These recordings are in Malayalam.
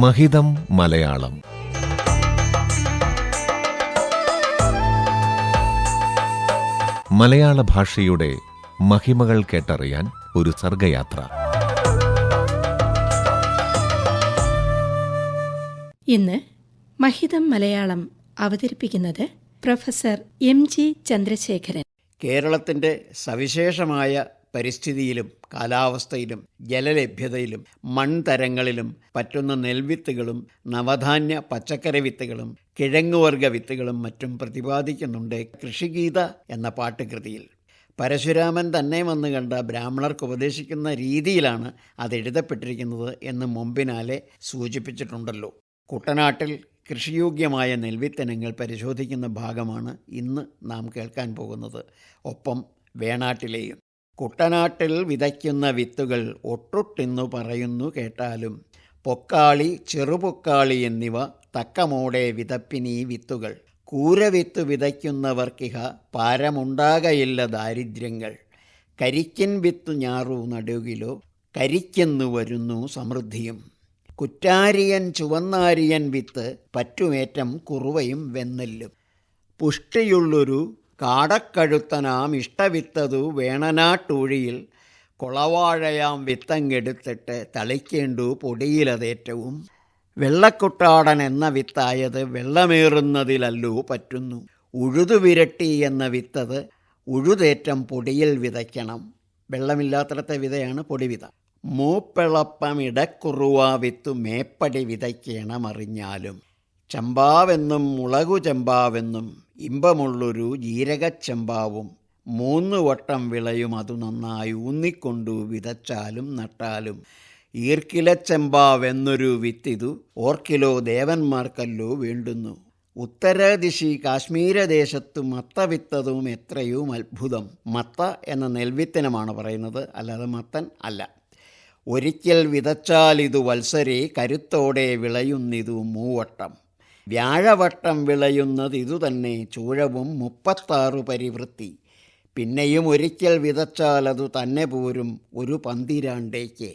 മഹിതം മലയാളം. മലയാള ഭാഷയുടെ മഹിമകൾ കേട്ടറിയാൻ ഒരു സർഗയാത്ര. ഇന്ന് മഹിതം മലയാളം അവതരിപ്പിക്കുന്നത് പ്രൊഫസർ എം ജി ചന്ദ്രശേഖരൻ. കേരളത്തിന്റെ സവിശേഷമായ പരിസ്ഥിതിയിലും കാലാവസ്ഥയിലും ജലലഭ്യതയിലും മൺതരങ്ങളിലും പറ്റുന്ന നെൽവിത്തുകളും നവധാന്യ പച്ചക്കറി വിത്തുകളും കിഴങ്ങുവർഗ വിത്തുകളും മറ്റും പ്രതിപാദിക്കുന്നുണ്ട് കൃഷിഗീത എന്ന പാട്ടുകൃതിയിൽ. പരശുരാമൻ തന്നെ വന്നു കണ്ട ബ്രാഹ്മണർക്ക് ഉപദേശിക്കുന്ന രീതിയിലാണ് അത് എഴുതപ്പെട്ടിരിക്കുന്നത് എന്ന് മുമ്പിനാലെ സൂചിപ്പിച്ചിട്ടുണ്ടല്ലോ. കുട്ടനാട്ടിൽ കൃഷിയോഗ്യമായ നെൽവിത്തനങ്ങൾ പരിശോധിക്കുന്ന ഭാഗമാണ് ഇന്ന് നാം കേൾക്കാൻ പോകുന്നത്. ഒപ്പം വേണാട്ടിലെയും. കുട്ടനാട്ടിൽ വിതയ്ക്കുന്ന വിത്തുകൾ ഒട്ടൊട്ടെന്നു പറയുന്നു കേട്ടാലും പൊക്കാളി ചെറുപൊക്കാളി എന്നിവ തക്കമോടെ വിതപ്പിനീ വിത്തുകൾ. കൂരവിത്ത് വിതയ്ക്കുന്നവർക്കിഹ പാരമുണ്ടാകയില്ല ദാരിദ്ര്യങ്ങൾ. കരിക്കിൻ വിത്ത് ഞാറു നടുകിലോ കരിക്കെന്നു വരുന്നു സമൃദ്ധിയും. കുറ്റാരിയൻ ചുവന്നാരിയൻ വിത്ത് പറ്റുമേറ്റം കുറുവയും വെന്നെല്ലും. പുഷ്ടിയുള്ളൊരു കാടക്കഴുത്തനാം ഇഷ്ടവിത്തതു വേണനാട്ടൂഴിയിൽ കൊളവാഴയാം വിത്തങ്ങെടുത്തിട്ട് തളിക്കേണ്ടു പൊടിയിലതേറ്റവും. വെള്ളക്കുട്ടാടൻ എന്ന വിത്തായത് വെള്ളമേറുന്നതിലല്ലോ പറ്റുന്നു. ഉഴുതുവിരട്ടി എന്ന വിത്തത് ഉഴുതേറ്റം പൊടിയിൽ വിതയ്ക്കണം. വെള്ളമില്ലാത്തടത്തെ വിതയാണ് പൊടിവിത. മൂപ്പിളപ്പം ഇടക്കുറുവ വിത്തു മേപ്പടി വിതയ്ക്കണമറിഞ്ഞാലും. ചമ്പാവെന്നും മുളകു ചമ്പാവെന്നും ഇമ്പമുള്ളൊരു ജീരകച്ചെമ്പാവും മൂന്ന് വട്ടം വിളയും അതു നന്നായി ഊന്നിക്കൊണ്ടു വിതച്ചാലും നട്ടാലും. ഈർക്കിലച്ചെമ്പാവെന്നൊരു വിത്തിതു ഓർക്കിലോ ദേവന്മാർക്കല്ലോ വേണ്ടുന്നു. ഉത്തരദിശി കാശ്മീരദേശത്തു മത്ത വിത്തതും എത്രയും അത്ഭുതം. മത്ത എന്ന നെൽവിത്തനമാണ് പറയുന്നത്. അല്ലാതെ മത്തൻ അല്ല. ഒരിക്കൽ വിതച്ചാലിതു വത്സരെ കരുത്തോടെ വിളയുന്നിതു മൂവട്ടം. വ്യാഴവട്ടം വിളയുന്നത് ഇതുതന്നെ ചൂഴവും മുപ്പത്താറു പരിവൃത്തി. പിന്നെയും ഒരിക്കൽ വിതച്ചാൽ അത് തന്നെ പോരും ഒരു പന്തിരാണ്ടേക്ക്.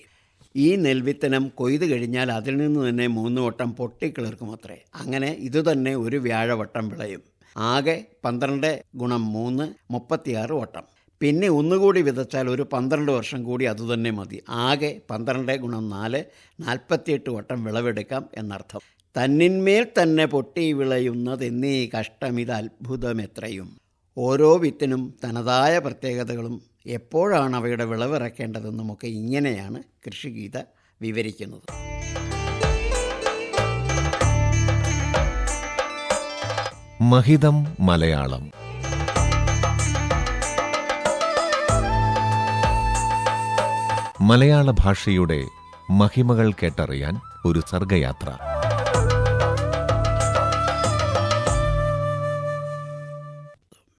ഈ നെൽവിത്തനം കൊയ്തു കഴിഞ്ഞാൽ അതിൽ നിന്ന് തന്നെ മൂന്ന് വട്ടം പൊട്ടിക്കിളിർക്കും അത്രേ. അങ്ങനെ ഇതുതന്നെ ഒരു വ്യാഴവട്ടം വിളയും. ആകെ പന്ത്രണ്ട് ഗുണം മൂന്ന് മുപ്പത്തിയാറ് വട്ടം. പിന്നെ ഒന്നുകൂടി വിതച്ചാൽ ഒരു പന്ത്രണ്ട് വർഷം കൂടി അതുതന്നെ മതി. ആകെ പന്ത്രണ്ട് ഗുണം നാല് നാൽപ്പത്തിയെട്ട് വട്ടം വിളവെടുക്കാം എന്നർത്ഥം. തന്നിന്മേൽ തന്നെ പൊട്ടി വിളയുന്നതെന്നീ കഷ്ടമിത് അത്ഭുതമെത്രയും. ഓരോ വിത്തിനും തനതായ പ്രത്യേകതകളും എപ്പോഴാണ് അവയുടെ വിളവിറക്കേണ്ടതെന്നുമൊക്കെ ഇങ്ങനെയാണ് കൃഷിഗീത വിവരിക്കുന്നത്. മഹിതം മലയാളം. മലയാള ഭാഷയുടെ മഹിമകൾ കേട്ടറിയാൻ ഒരു സർഗയാത്ര.